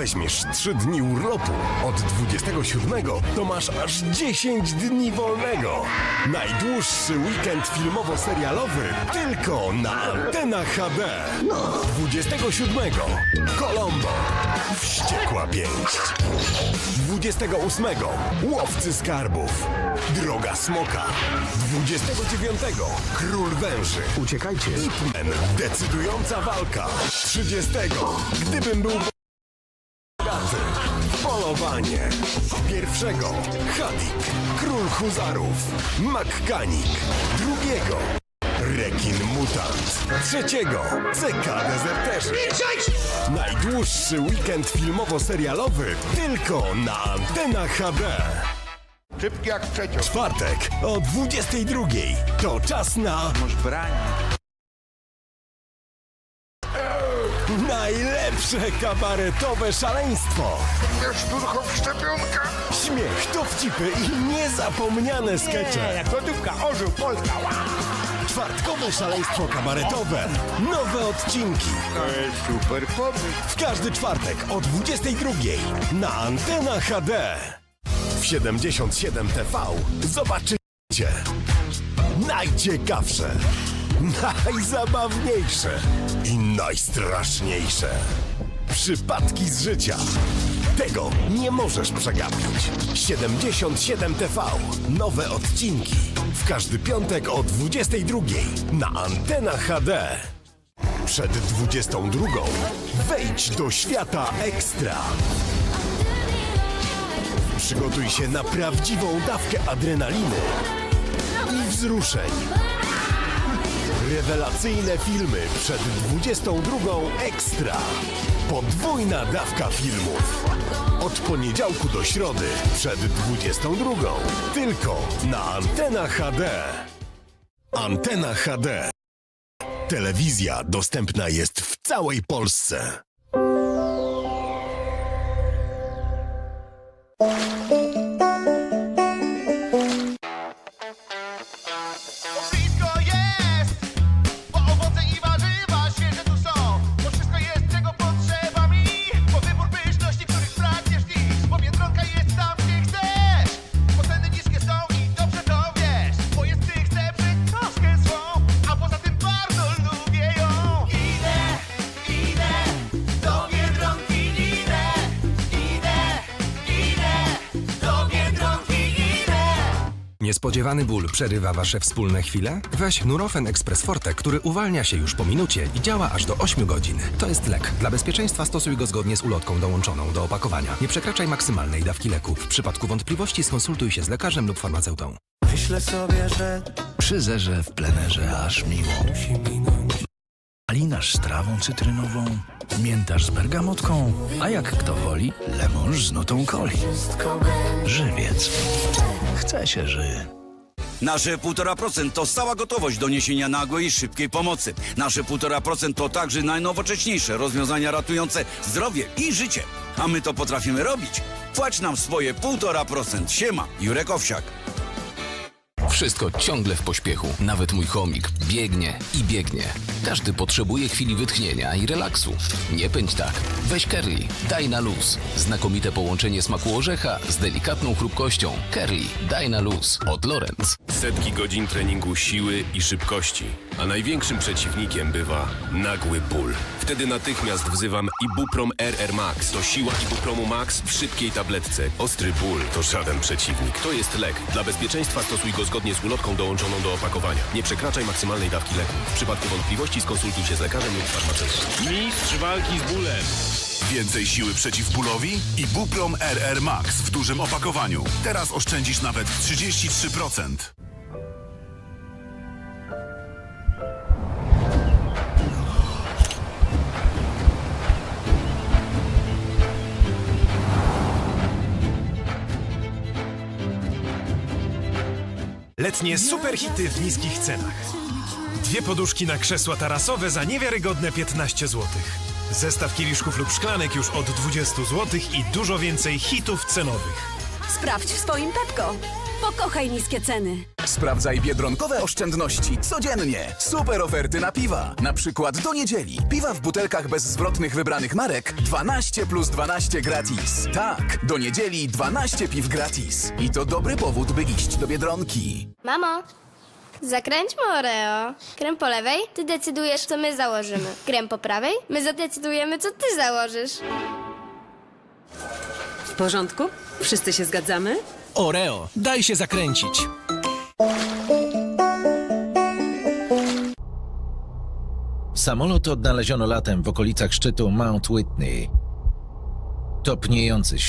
weźmiesz 3 dni urlopu od 27, to masz aż 10 dni wolnego. Najdłuższy weekend filmowo-serialowy tylko na Antena HD. 27 Kolombo. Wściekła pięść. 28 Łowcy skarbów. Droga smoka. 29 Król węży. Uciekajcie. Ip-Man. Decydująca walka. 30 Gdybym był. Polowanie. Pierwszego Hadik. Król huzarów. Makkanik. Drugiego Rekin Mutant. Trzeciego CK Dezerterzy. Najdłuższy weekend filmowo-serialowy tylko na Antena HD. Szybki jak przeciąg. Czwartek o 22. To czas na Masz branie. Najlepsze kabaretowe szaleństwo. Wiesz, Turchow szczepionka. Śmiech, dowcipy i niezapomniane skecze. Jak lodówka, orzeł, Polska. Ła! Czwartkowe szaleństwo kabaretowe. Nowe odcinki. To jest super pomysł. W każdy czwartek o 22 na Antena HD. W 77 TV zobaczycie najciekawsze, najzabawniejsze i najstraszniejsze przypadki z życia. Tego nie możesz przegapić. 77 TV. Nowe odcinki. W każdy piątek o 22 na Antena HD. Przed 22 wejdź do świata ekstra. Przygotuj się na prawdziwą dawkę adrenaliny i wzruszeń. Rewelacyjne filmy przed 22 ekstra. Podwójna dawka filmów. Od poniedziałku do środy przed 22. Tylko na Antena HD. Antena HD. Telewizja dostępna jest w całej Polsce. Niespodziewany ból przerywa wasze wspólne chwile? Weź Nurofen Express Forte, który uwalnia się już po minucie i działa aż do 8 godzin. To jest lek. Dla bezpieczeństwa stosuj go zgodnie z ulotką dołączoną do opakowania. Nie przekraczaj maksymalnej dawki leku. W przypadku wątpliwości skonsultuj się z lekarzem lub farmaceutą. Myślę sobie, że przy zerze w plenerze aż miło. Alinasz z trawą cytrynową, miętasz z bergamotką, a jak kto woli, lemon z nutą coli. Żywiec. Chce się ży. Nasze 1,5% to stała gotowość do niesienia nagłej i szybkiej pomocy. Nasze 1,5% to także najnowocześniejsze rozwiązania ratujące zdrowie i życie. A my to potrafimy robić. Płać nam swoje 1,5%. Siema, Jurek Owsiak. Wszystko ciągle w pośpiechu. Nawet mój chomik biegnie i biegnie. Każdy potrzebuje chwili wytchnienia i relaksu. Nie pędź tak. Weź Kerli, daj na luz. Znakomite połączenie smaku orzecha z delikatną chrupkością. Kerli, daj na luz. Od Lorenz. Setki godzin treningu siły i szybkości, a największym przeciwnikiem bywa nagły ból. Wtedy natychmiast wzywam Ibuprom RR Max. To siła Ibupromu Max w szybkiej tabletce. Ostry ból to żaden przeciwnik. To jest lek. Dla bezpieczeństwa stosuj go zgodnie z ulotką dołączoną do opakowania. Nie przekraczaj maksymalnej dawki leku. W przypadku wątpliwości skonsultuj się z lekarzem lub farmaceutą. Mistrz walki z bólem. Więcej siły przeciw bólowi i Buprom RR Max w dużym opakowaniu. Teraz oszczędzisz nawet 33%. Letnie superhity w niskich cenach. Dwie poduszki na krzesła tarasowe za niewiarygodne 15 zł. Zestaw kieliszków lub szklanek już od 20 zł i dużo więcej hitów cenowych. Sprawdź w swoim Pepko. Pokochaj niskie ceny. Sprawdzaj biedronkowe oszczędności codziennie. Super oferty na piwa. Na przykład do niedzieli. Piwa w butelkach bezzwrotnych wybranych marek 12 plus 12 gratis. Tak, do niedzieli 12 piw gratis. I to dobry powód, by iść do biedronki. Mamo, zakręćmy Oreo. Krem po lewej, ty decydujesz, co my założymy. Krem po prawej, my zadecydujemy, co ty założysz. W porządku? Wszyscy się zgadzamy? Oreo, daj się zakręcić. Samolot odnaleziono latem w okolicach szczytu Mount Whitney. Topniejący śnieg